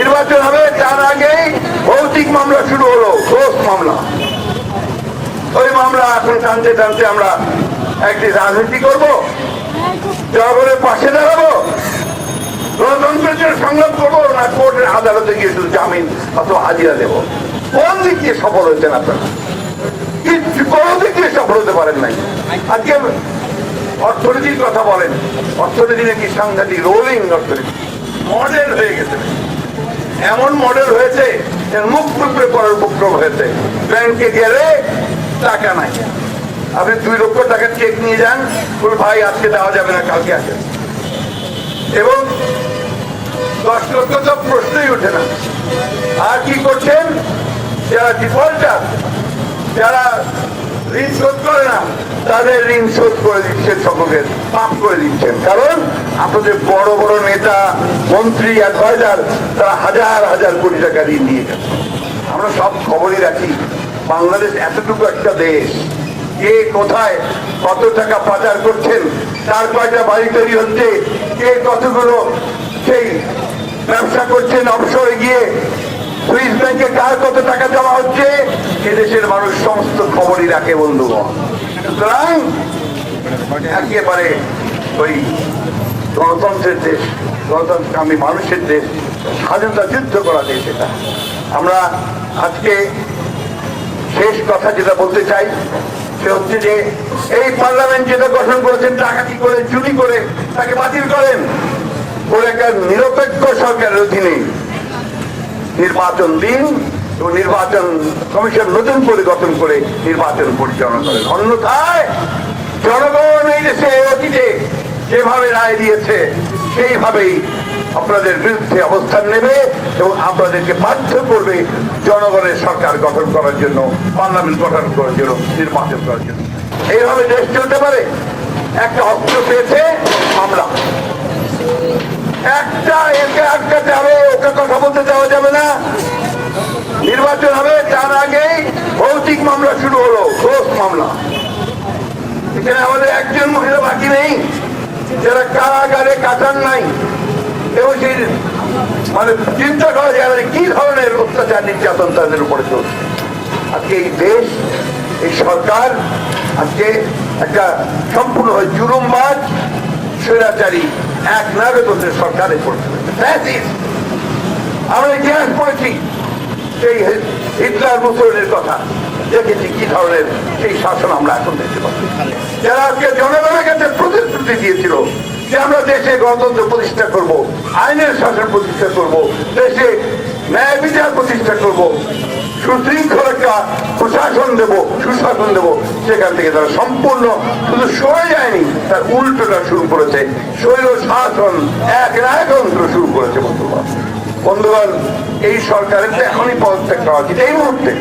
নির্বাচন হবে, তার আগেই ভৌতিক মামলা শুরু হলো, ঘোষ মামলা। ওই মামলা এখন টানতে টানতে আমরা একটি রাজনীতি করব, জনগণের পাশে দাঁড়াবো, গণতন্ত্রের জন্য সংগ্রাম করব, না কোর্টের আদালতে গিয়ে শুধু জামিন অথবা হাজিরা দেবো। কোন দিক দিয়ে সফল হয়েছেন আপনারা? কোনো দিক দিয়ে সফল হতে পারেন নাই। আজকে অর্থনীতির কথা বলেন। অর্থনীতি নাকি সাংঘাতিক রোলিং অর্থনীতি। মডেল হয়ে গেছে। এমন মডেল হয়েছে মুখ টুকরে করার উপক্রম হয়েছে। ব্যাংকে গেলে টাকা নাই। আপনি দুই লক্ষ টাকা চেক নিয়ে যান, বল, ভাই, আজকে দেওয়া যাবে না, কালকে আসে এবং দশ লক্ষ তো প্রশ্নই ওঠে না। আর কি করছেন? যারা ডিফল্টার যারা ঋণ শোধ করে না, তাদের ঋণ শোধ করে দিচ্ছেন সকলের পাপ করে দিচ্ছেন। কারণ আপনাদের বড় বড় নেতা, মন্ত্রী অ্যাডভাইজার তারা হাজার হাজার কোটি টাকা ঋণ নিয়ে গেছে। আমরা সব খবরই রাখি, বাংলাদেশ এতটুকু একটা দেশ, কে কোথায় কত টাকা পাচার করছেন তার কয়টা বাড়ি তৈরি হচ্ছে, কে কতগুলো সেই ব্যবসা করছেন অবসরে গিয়ে সুইস ব্যাংকে কার কত টাকা জমা হচ্ছে এদেশের মানুষ সমস্ত খবরই রাখে, বন্ধুগণ। সুতরাং, একেবারে ওই গণতন্ত্রের দেশ গণতন্ত্রকামী মানুষের দেশ, স্বাধীনতা যুদ্ধ করা দেশ এটা। আমরা আজকে শেষ কথা যেটা বলতে চাই, সে হচ্ছে যে এই পার্লামেন্ট যেটা গঠন করেছেন, ডাকাতি করে, চুরি করে, তাকে বাতিল করেন। করে একটা নিরপেক্ষ সরকারের অধীনে নির্বাচন দিন এবং নির্বাচন কমিশন নতুন করে গঠন করে নির্বাচন পরিচালনা করেন। অন্যথায় জনগণ এই দেশে অতীতে যেভাবে রায় দিয়েছে, সেইভাবেই আপনাদের বিরুদ্ধে অবস্থান নেবে এবং আপনাদেরকে বাধ্য করবে জনগণের সরকার গঠন করার জন্য, পার্লামেন্ট গঠন করার জন্য, নির্বাচন করার জন্য। এইভাবে দেশ চলতে পারে? একটা অস্ত্র পেয়েছে মামলা একটা একে আটকাতে হবে ওকে কথা বলতে দেওয়া যাবে না। নির্বাচন হবে, তার আগেই ভৌতিক মামলা শুরু হলো ঘোষ মামলা। এখানে আমাদের একজন মহিলা বাকি নেই। কারাগারে কাটান নাই। এবং সেই মানে চিন্তা করা যায় না যে কি ধরনের অত্যাচার নির্যাতন তাদের উপরে চলছে। আজকে এই দেশ, এই সরকার, আজকে একটা সম্পূর্ণ হয় জুলুমবাজ, স্বৈরাচারী, এক নাগরিকদের সরকারে পড়ছে। আমরা ইতিহাস পড়েছি, সেই হিটলার মুসলিনের কথা। দেখেছি কি ধরনের সেই শাসন আমরা এখন দেখতে পাচ্ছি। যারা আজকে জনগণের কাছে প্রতিশ্রুতি দিয়েছিল যে আমরা দেশে গণতন্ত্র প্রতিষ্ঠা করব, আইনের শাসন প্রতিষ্ঠা করব, দেশে ন্যায় বিচার প্রতিষ্ঠা করব সুশৃঙ্খল একটা প্রশাসন দেব, সুশাসন দেব, সেখান থেকে তারা সম্পূর্ণ, শুধু সরে যায়নি, তার উল্টোটা শুরু করেছে। শৈল শাসন, এক রায়তন্ত্র শুরু করেছে বন্ধুগণ বন্ধুগণ, এই সরকারের তো এখনই পদত্যাগ করা উচিত, এই মুহূর্তে।